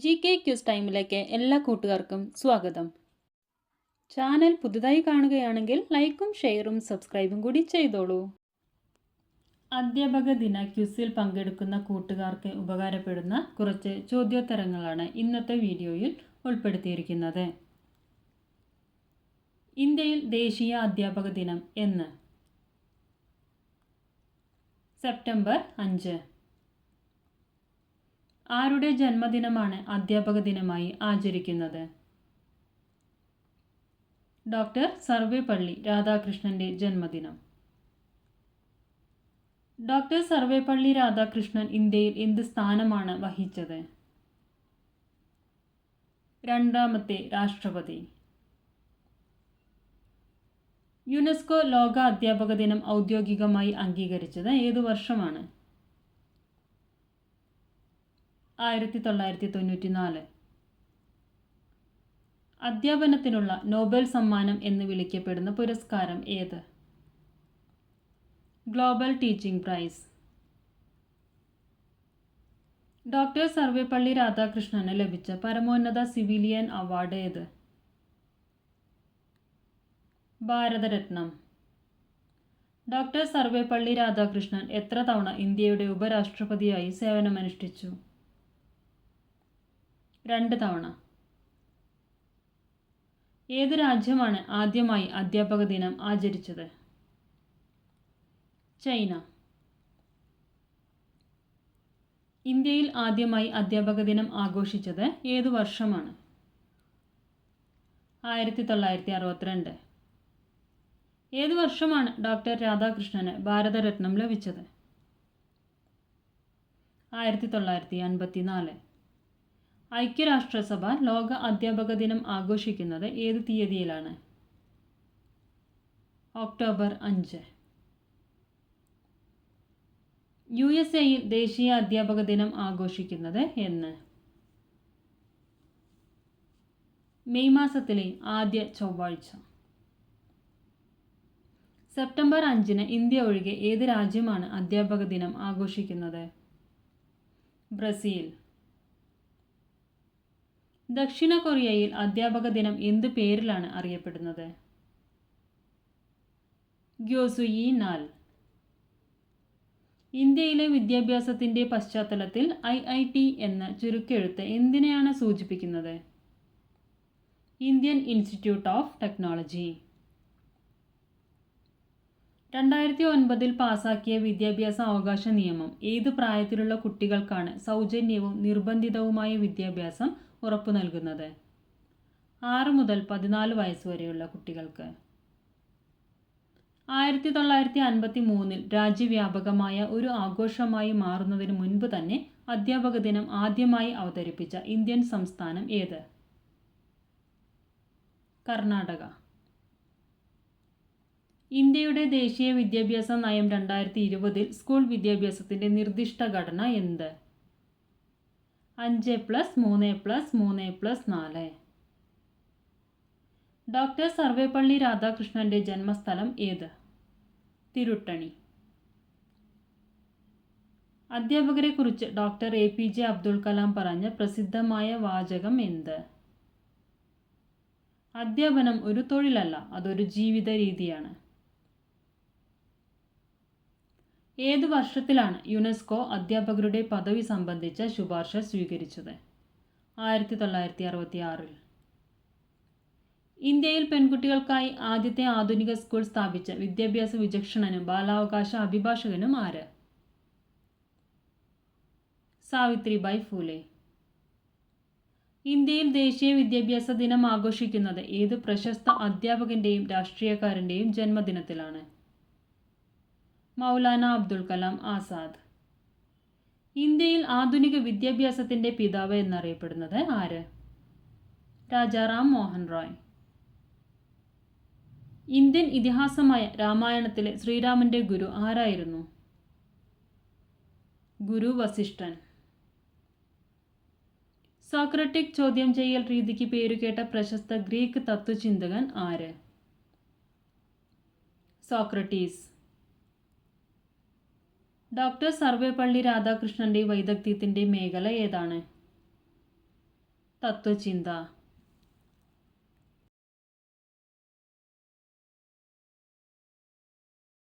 G K quiz ടൈമിലേക്ക് എല്ലാ കൂട്ടുകാർക്കും സ്വാഗതം. ചാനൽ പുതുതായി കാണുകയാണെങ്കിൽ ലൈക്കും ഷെയറും സബ്സ്ക്രൈബും കൂടി ചെയ്തോളൂ. അധ്യാപക ദിന ക്യൂസിൽ പങ്കെടുക്കുന്ന കൂട്ടുകാർക്ക് ഉപകാരപ്പെടുന്ന കുറച്ച് ചോദ്യോത്തരങ്ങളാണ് ഇന്നത്തെ വീഡിയോയിൽ ഉൾപ്പെടുത്തിയിരിക്കുന്നത്. ഇന്ത്യയിൽ ദേശീയ അധ്യാപക ദിനം എന്ന്. സെപ്റ്റംബർ അഞ്ച്. ആരുടെ ജന്മദിനമാണ് അധ്യാപക ദിനമായി ആചരിക്കുന്നത്? ഡോക്ടർ സർവേപ്പള്ളി രാധാകൃഷ്ണന്റെ ജന്മദിനം. ഡോക്ടർ സർവേപ്പള്ളി രാധാകൃഷ്ണൻ ഇന്ത്യയിൽ എന്ത് സ്ഥാനമാണ് വഹിച്ചത്? രണ്ടാമത്തെ രാഷ്ട്രപതി. യുനെസ്കോ ലോക അധ്യാപക ദിനം ഔദ്യോഗികമായി അംഗീകരിച്ചത് ഏതു വർഷമാണ്? ആയിരത്തി തൊള്ളായിരത്തി തൊണ്ണൂറ്റി നാല് അധ്യാപനത്തിനുള്ള നോബൽ സമ്മാനം എന്ന് വിളിക്കപ്പെടുന്ന പുരസ്കാരം ഏത്? Global teaching prize. Doctor Sarvepalli രാധാകൃഷ്ണന് ലഭിച്ച പരമോന്നത സിവിലിയൻ അവാർഡ് ഏത്? ഭാരതരത്നം. ഡോക്ടർ സർവേപ്പള്ളി രാധാകൃഷ്ണൻ എത്ര തവണ ഇന്ത്യയുടെ ഉപരാഷ്ട്രപതിയായി സേവനമനുഷ്ഠിച്ചു? രണ്ട് തവണ. ഏത് രാജ്യമാണ് ആദ്യമായി അധ്യാപക ദിനം ആചരിച്ചത്? ചൈന. ഇന്ത്യയിൽ ആദ്യമായി അധ്യാപക ദിനം ആഘോഷിച്ചത് ഏതു വർഷമാണ്? ആയിരത്തി തൊള്ളായിരത്തി അറുപത്തിരണ്ട് ഏത് വർഷമാണ് ഡോക്ടർ രാധാകൃഷ്ണന് ഭാരതരത്നം ലഭിച്ചത്? ആയിരത്തി തൊള്ളായിരത്തി അൻപത്തി നാല് ഐക്യരാഷ്ട്രസഭ ലോക അധ്യാപക ദിനം ആഘോഷിക്കുന്നത് ഏത് തീയതിയിലാണ്? ഒക്ടോബർ അഞ്ച്. യു എസ് എയിൽ ദേശീയ അധ്യാപക ദിനം ആഘോഷിക്കുന്നത് എന്ന്. മെയ് മാസത്തിലെ ആദ്യ ചൊവ്വാഴ്ച. സെപ്റ്റംബർ അഞ്ചിന് ഇന്ത്യ ഒഴികെ ഏത് രാജ്യമാണ് അധ്യാപക ദിനം ആഘോഷിക്കുന്നത്? ബ്രസീൽ. ദക്ഷിണ കൊറിയയിൽ അധ്യാപക ദിനം എന്ത് പേരിലാണ് അറിയപ്പെടുന്നത്? ഗ്യോസുയി നാൽ. ഇന്ത്യയിലെ വിദ്യാഭ്യാസത്തിന്റെ പശ്ചാത്തലത്തിൽ ഐ ഐ ടി എന്ന ചുരുക്കെഴുത്ത് എന്തിനെയാണ് സൂചിപ്പിക്കുന്നത്? Indian institute of technology. രണ്ടായിരത്തി ഒൻപതിൽ പാസാക്കിയ വിദ്യാഭ്യാസ അവകാശ നിയമം ഏത് പ്രായത്തിലുള്ള കുട്ടികൾക്കാണ് സൗജന്യവും നിർബന്ധിതവുമായ വിദ്യാഭ്യാസം ഉറപ്പു നൽകുന്നത്. ആറ് മുതൽ പതിനാല് വയസ്സ് വരെയുള്ള കുട്ടികൾക്ക്. ആയിരത്തി തൊള്ളായിരത്തി അൻപത്തി മൂന്നിൽ രാജ്യവ്യാപകമായ ഒരു ആഘോഷമായി മാറുന്നതിന് മുൻപ് തന്നെ അധ്യാപക ദിനം ആദ്യമായി അവതരിപ്പിച്ച ഇന്ത്യൻ സംസ്ഥാനം ഏത്? കർണാടക. ഇന്ത്യയുടെ ദേശീയ വിദ്യാഭ്യാസ നയം രണ്ടായിരത്തി ഇരുപതിൽ സ്കൂൾ വിദ്യാഭ്യാസത്തിന്റെ നിർദ്ദിഷ്ട ഘടന എന്ത്? അഞ്ച് പ്ലസ് മൂന്ന് പ്ലസ് മൂന്ന് പ്ലസ് നാല്. ഡോക്ടർ സർവേപ്പള്ളി രാധാകൃഷ്ണന്റെ ജന്മസ്ഥലം ഏത്? Tiruttani. അധ്യാപകരെക്കുറിച്ച് doctor A P J Abdul Kalam പറഞ്ഞ പ്രസിദ്ധമായ വാചകം എന്ത്? അധ്യാപനം ഒരു തൊഴിലല്ല അതൊരു ജീവിത രീതിയാണ്. ഏത് വർഷത്തിലാണ് യുനെസ്കോ അധ്യാപകരുടെ പദവി സംബന്ധിച്ച ശുപാർശ സ്വീകരിച്ചത്? ആയിരത്തി തൊള്ളായിരത്തി അറുപത്തി ആറിൽ ഇന്ത്യയിൽ പെൺകുട്ടികൾക്കായി ആദ്യത്തെ ആധുനിക സ്കൂൾ സ്ഥാപിച്ച വിദ്യാഭ്യാസ വിചക്ഷണനും ബാലാവകാശ അഭിഭാഷകനും ആര്? സാവിത്രിബായ് ഫൂലെ. ഇന്ത്യയിൽ ദേശീയ വിദ്യാഭ്യാസ ദിനം ആഘോഷിക്കുന്നത് ഏത് പ്രശസ്ത അധ്യാപകന്റെയും രാഷ്ട്രീയക്കാരന്റെയും ജന്മദിനത്തിലാണ്? മൗലാന അബ്ദുൽ കലാം ആസാദ്. ഇന്ത്യയിൽ ആധുനിക വിദ്യാഭ്യാസത്തിന്റെ പിതാവ് എന്നറിയപ്പെടുന്നത് ആര്? രാജാറാം മോഹൻ റോയ്. ഇന്ത്യൻ ഇതിഹാസമായ രാമായണത്തിലെ ശ്രീരാമന്റെ ഗുരു ആരായിരുന്നു? ഗുരു വസിഷ്ഠൻ. സോക്രട്ടിക് ചോദ്യം ചെയ്യൽ രീതിക്ക് പേരുകേട്ട പ്രശസ്ത ഗ്രീക്ക് തത്വചിന്തകൻ ആര്? സോക്രട്ടീസ്. ഡോക്ടർ സർവേപ്പള്ളി രാധാകൃഷ്ണന്റെ വൈദഗ്ധ്യത്തിന്റെ മേഖല ഏതാണ്? തത്വചിന്ത.